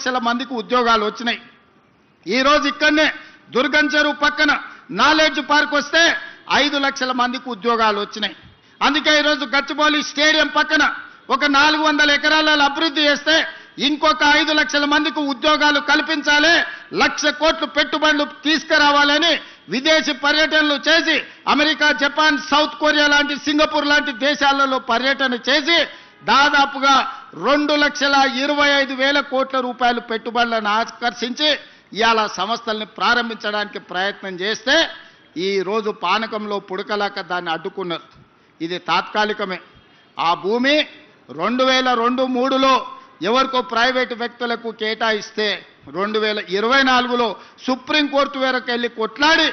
లక్షల మందికి ఉద్యోగాలు వచ్చినాయి. ఈరోజు ఇక్కడనే దుర్గం చెరువు పక్కన నాలెడ్జ్ పార్క్ వస్తే ఐదు లక్షల మందికి ఉద్యోగాలు వచ్చినాయి. అందుకే ఈరోజు గచ్చిబౌలి స్టేడియం పక్కన ఒక నాలుగు వందల ఎకరాలలో అభివృద్ధి చేస్తే ఇంకొక ఐదు లక్షల మందికి ఉద్యోగాలు కల్పించాలి లక్ష కోట్లు పెట్టుబడులు తీసుకురావాలని విదేశీ పర్యటనలు చేసి అమెరికా జపాన్ సౌత్ కొరియా లాంటి సింగపూర్ లాంటి దేశాలలో పర్యటన చేసి దాదాపుగా రెండు లక్షల ఇరవై ఐదు వేల కోట్ల రూపాయలు పెట్టుబడులను ఆకర్షించి ఇవాళ సంస్థల్ని ప్రారంభించడానికి ప్రయత్నం చేస్తే ఈరోజు పానకంలో పుడకలాక దాన్ని అడ్డుకున్నారు. ఇది తాత్కాలికమే. ఆ భూమి రెండు వేల రెండు మూడులో ఎవరికో ప్రైవేటు వ్యక్తులకు కేటాయిస్తే రెండు వేల ఇరవై నాలుగులో సుప్రీంకోర్టు వరకు వెళ్ళి కొట్లాడి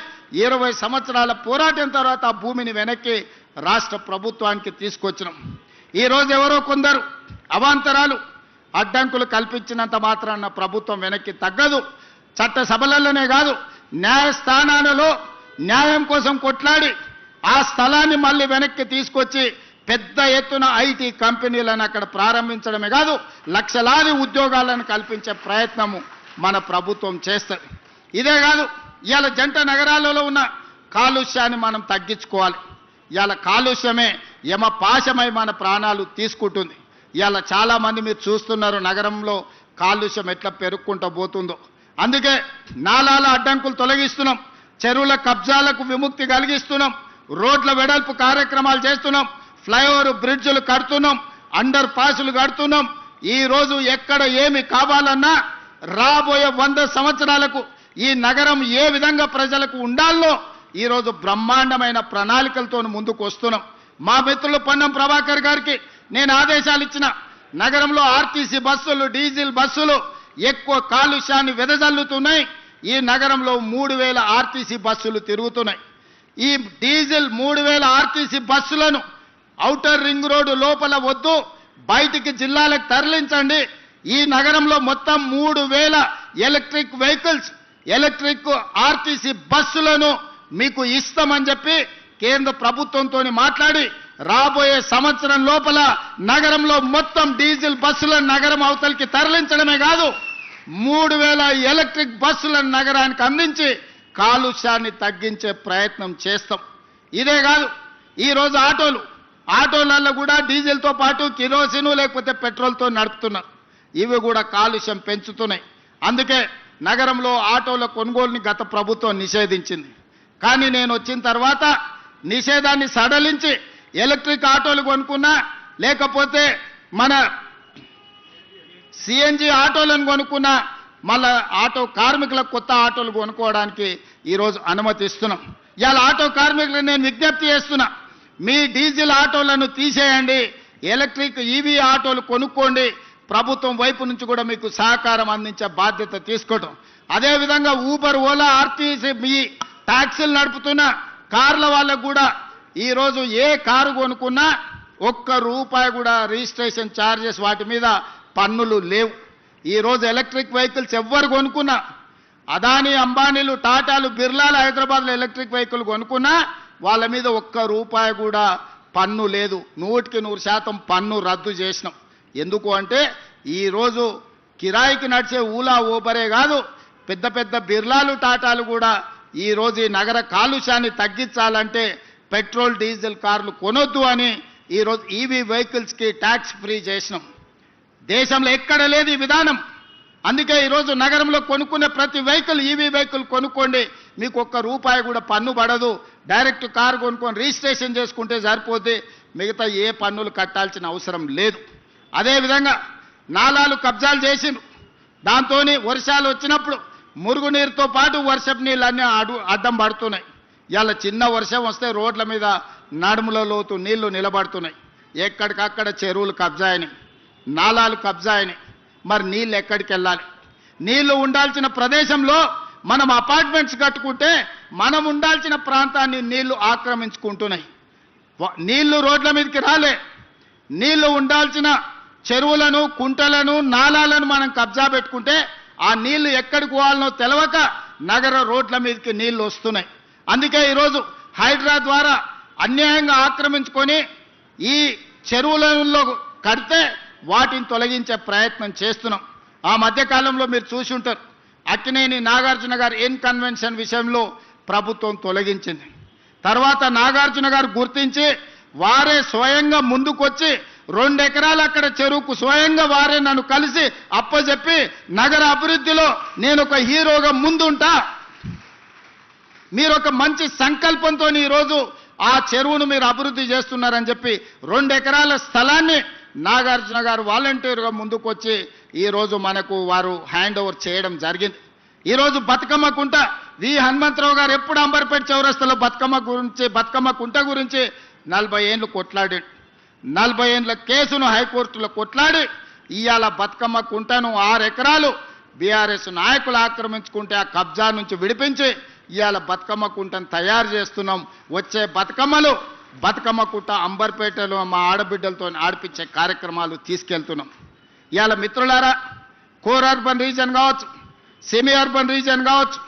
ఇరవై సంవత్సరాల పోరాటం తర్వాత ఆ భూమిని వెనక్కి రాష్ట్ర ప్రభుత్వానికి తీసుకొచ్చినాం. ఈరోజు ఎవరో కొందరు అవాంతరాలు అడ్డంకులు కల్పించినంత మాత్రాన ప్రభుత్వం వెనక్కి తగ్గదు. చట్ట సభలలోనే కాదు న్యాయస్థానాలలో న్యాయం కోసం కొట్లాడి ఆ స్థలాన్ని మళ్ళీ వెనక్కి తీసుకొచ్చి పెద్ద ఎత్తున ఐటీ కంపెనీలను అక్కడ ప్రారంభించడమే కాదు లక్షలాది ఉద్యోగాలను కల్పించే ప్రయత్నము మన ప్రభుత్వం చేస్తుంది. ఇదే కాదు ఇవాళ జంట నగరాలలో ఉన్న కాలుష్యాన్ని మనం తగ్గించుకోవాలి. ఇవాళ కాలుష్యమే యమ పాశమై మన ప్రాణాలు తీసుకుంటుంది. ఇవాళ చాలామంది మీరు చూస్తున్నారు నగరంలో కాలుష్యం ఎట్లా పెరుక్కుంటూ పోతుందో. అందుకే నాలాల అడ్డంకులు తొలగిస్తున్నాం. చెరువుల కబ్జాలకు విముక్తి కలిగిస్తున్నాం. రోడ్ల వెడల్పు కార్యక్రమాలు చేస్తున్నాం. ఫ్లైఓవర్ బ్రిడ్జ్లు కడుతున్నాం. అండర్ పాసులు కడుతున్నాం. ఈ రోజు ఎక్కడ ఏమి కావాలన్నా రాబోయే వంద సంవత్సరాలకు ఈ నగరం ఏ విధంగా ప్రజలకు ఉండాలో ఈరోజు బ్రహ్మాండమైన ప్రణాళికలతో ముందుకు వస్తున్నాం. మా మిత్రులు పొన్నం ప్రభాకర్ గారికి నేను ఆదేశాలు ఇచ్చిన నగరంలో ఆర్టీసీ బస్సులు డీజిల్ బస్సులు ఎక్కువ కాలుష్యాన్ని వెదజల్లుతున్నాయి. ఈ నగరంలో మూడు వేల ఆర్టీసీ బస్సులు తిరుగుతున్నాయి. ఈ డీజిల్ మూడు వేల ఆర్టీసీ బస్సులను ఔటర్ రింగ్ రోడ్డు లోపల వద్దు బయటికి జిల్లాలకు తరలించండి. ఈ నగరంలో మొత్తం మూడు వేల ఎలక్ట్రిక్ వెహికల్స్ ఎలక్ట్రిక్ ఆర్టీసీ బస్సులను మీకు ఇస్తామని చెప్పి కేంద్ర ప్రభుత్వంతో మాట్లాడి రాబోయే సంవత్సరం లోపల నగరంలో మొత్తం డీజిల్ బస్సులను నగరం అవతలికి తరలించడమే కాదు మూడు వేల ఎలక్ట్రిక్ బస్సులను నగరానికి అందించి కాలుష్యాన్ని తగ్గించే ప్రయత్నం చేస్తాం. ఇదే కాదు ఈరోజు ఆటోలు ఆటోలలో కూడా డీజిల్తో పాటు కిరోసిన్ లేకపోతే పెట్రోల్తో నడుపుతున్నారు ఇవి కూడా కాలుష్యం పెంచుతున్నాయి. అందుకే నగరంలో ఆటోల కొనుగోలుని గత ప్రభుత్వం నిషేధించింది. కానీ నేను వచ్చిన తర్వాత నిషేధాన్ని సడలించి ఎలక్ట్రిక్ ఆటోలు కొనుక్కున్నా లేకపోతే మన సిఎన్జి ఆటోలను కొనుక్కున్న మళ్ళా ఆటో కార్మికులకు కొత్త ఆటోలు కొనుక్కోవడానికి ఈరోజు అనుమతి ఇస్తున్నాం ఇవాళ ఆటో కార్మికులకు నేను విజ్ఞప్తి చేస్తున్నా మీ డీజిల్ ఆటోలను తీసేయండి ఎలక్ట్రిక్ ఈవీ ఆటోలు కొనుక్కోండి ప్రభుత్వం వైపు నుంచి కూడా మీకు సహకారం అందించే బాధ్యత తీసుకోవటం. అదేవిధంగా ఊబర్ ఓలా ఆర్టీసీ మీ ట్యాక్సీలు నడుపుతున్న కార్ల వాళ్ళకు కూడా ఈరోజు ఏ కారు కొనుక్కున్నా ఒక్క రూపాయి కూడా రిజిస్ట్రేషన్ ఛార్జెస్ వాటి మీద పన్నులు లేవు. ఈరోజు ఎలక్ట్రిక్ వెహికల్స్ ఎవ్వరు కొనుక్కున్నా అదానీ అంబానీలు టాటాలు బిర్లాలు హైదరాబాద్లో ఎలక్ట్రిక్ వెహికల్ కొనుక్కున్నా వాళ్ళ మీద ఒక్క రూపాయి కూడా పన్ను లేదు. నూటికి నూరు శాతం పన్ను రద్దు చేసినాం. ఎందుకు అంటే ఈరోజు కిరాయికి నడిచే ఊలా ఊబరే కాదు పెద్ద పెద్ద బిర్లాలు టాటాలు కూడా ఈరోజు ఈ నగర కాలుష్యాన్ని తగ్గించాలంటే పెట్రోల్ డీజిల్ కార్లు కొనొద్దు అని ఈరోజు ఈవీ వెహికల్స్కి ట్యాక్స్ ఫ్రీ చేసినాం. దేశంలో ఎక్కడ లేదు ఈ విధానం. అందుకే ఈరోజు నగరంలో కొనుక్కునే ప్రతి వెహికల్ ఈవీ వెహికల్ కొనుక్కోండి. మీకు ఒక్క రూపాయి కూడా పన్ను పడదు. డైరెక్ట్ కారు కొనుక్కొని రిజిస్ట్రేషన్ చేసుకుంటే సరిపోతే మిగతా ఏ పన్నులు కట్టాల్సిన అవసరం లేదు. అదేవిధంగా నాలాలు కబ్జాలు చేసిండ్రు. దాంతో వర్షాలు వచ్చినప్పుడు మురుగునీరుతో పాటు వర్షపు నీళ్ళన్నీ అడు అడ్డం పడుతున్నాయి. ఇవాళ చిన్న వర్షం వస్తే రోడ్ల మీద నడుముల లోతు నీళ్ళు నిలబడుతున్నాయి. ఎక్కడికక్కడ చెరువులు కబ్జా అయినాయి నాలాలు కబ్జా అయినాయి మరి నీళ్ళు ఎక్కడికి వెళ్ళాలి? నీళ్ళు ఉండాల్సిన ప్రదేశంలో మనం అపార్ట్మెంట్స్ కట్టుకుంటే మనం ఉండాల్సిన ప్రాంతాన్ని నీళ్ళు ఆక్రమించుకుంటున్నాయి. నీళ్ళు రోడ్ల మీదకి రాలే. నీళ్ళు ఉండాల్సిన చెరువులను కుంటలను నాలాలను మనం కబ్జా పెట్టుకుంటే ఆ నీళ్ళు ఎక్కడికి పోవాలనో తెలవక నగర రోడ్ల మీదకి నీళ్ళు వస్తున్నాయి. అందుకే ఈరోజు హైడ్రా ద్వారా అన్యాయంగా ఆక్రమించుకొని ఈ చెరువులలో కడితే వాటిని తొలగించే ప్రయత్నం చేస్తున్నాం. ఆ మధ్యకాలంలో మీరు చూసి ఉంటారు. అక్కినేని నాగార్జున గారు ఎన్ కన్వెన్షన్ విషయంలో ప్రభుత్వం తొలగించింది. తర్వాత నాగార్జున గారు గుర్తించి వారే స్వయంగా ముందుకొచ్చి రెండు ఎకరాలు అక్కడ చెరువుకు స్వయంగా వారే నన్ను కలిసి అప్పచెప్పి నగర అభివృద్ధిలో నేను ఒక హీరోగా ముందుంటా. మీరు ఒక మంచి సంకల్పంతో ఈరోజు ఆ చెరువును మీరు అభివృద్ధి చేస్తున్నారని చెప్పి రెండు ఎకరాల స్థలాన్ని నాగార్జున గారు వాలంటీర్గా ముందుకొచ్చి ఈరోజు మనకు వారు హ్యాండ్ ఓవర్ చేయడం జరిగింది. ఈరోజు బతుకమ్మ కుంట వి హనుమంతరావు గారు ఎప్పుడు అంబర్పేట చౌరస్తలో బతుకమ్మ గురించి బతుకమ్మ కుంట గురించి నలభై ఏళ్ళు కొట్లాడి నలభై ఏళ్ళ కేసును హైకోర్టులో కొట్లాడి ఇవాళ బతుకమ్మ కుంటను ఆరు ఎకరాలు బీఆర్ఎస్ నాయకులు ఆక్రమించుకుంటే ఆ కబ్జా నుంచి విడిపించి ఇవాళ బతుకమ్మ కుంటను తయారు చేస్తున్నాం. వచ్చే బతుకమ్మలు బతుకమ్మ కుంట అంబర్పేటలో మా ఆడబిడ్డలతో ఆడిపించే కార్యక్రమాలు తీసుకెళ్తున్నాం. ఇవాళ మిత్రులారా కోర్ అర్బన్ రీజన్ కావచ్చు సెమీ అర్బన్ రీజన్ కావచ్చు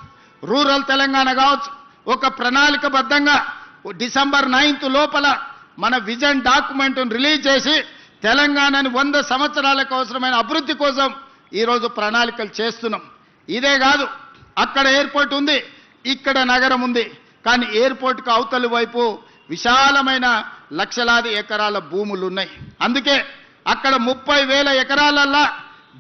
రూరల్ తెలంగాణ కావచ్చు ఒక ప్రణాళికబద్ధంగా డిసెంబర్ నైన్త్ లోపల మన విజన్ డాక్యుమెంట్ను రిలీజ్ చేసి తెలంగాణని వంద సంవత్సరాలకు అవసరమైన అభివృద్ధి కోసం ఈరోజు ప్రణాళికలు చేస్తున్నాం. ఇదే కాదు అక్కడ ఎయిర్పోర్ట్ ఉంది ఇక్కడ నగరం ఉంది. కానీ ఎయిర్పోర్ట్కు అవతలి వైపు విశాలమైన లక్షలాది ఎకరాల భూములు ఉన్నాయి. అందుకే అక్కడ ముప్పై వేల ఎకరాలల్లా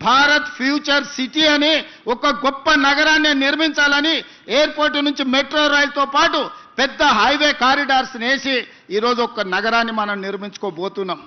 భారత్ ఫ్యూచర్ సిటీ అని ఒక గొప్ప నగరాన్ని నిర్మించాలని ఎయిర్పోర్ట్ నుంచి మెట్రో రైల్తో పాటు పెద్ద హైవే కారిడార్స్ నేసి ఈరోజు ఒక నగరాన్ని మనం నిర్మించుకోబోతున్నాం.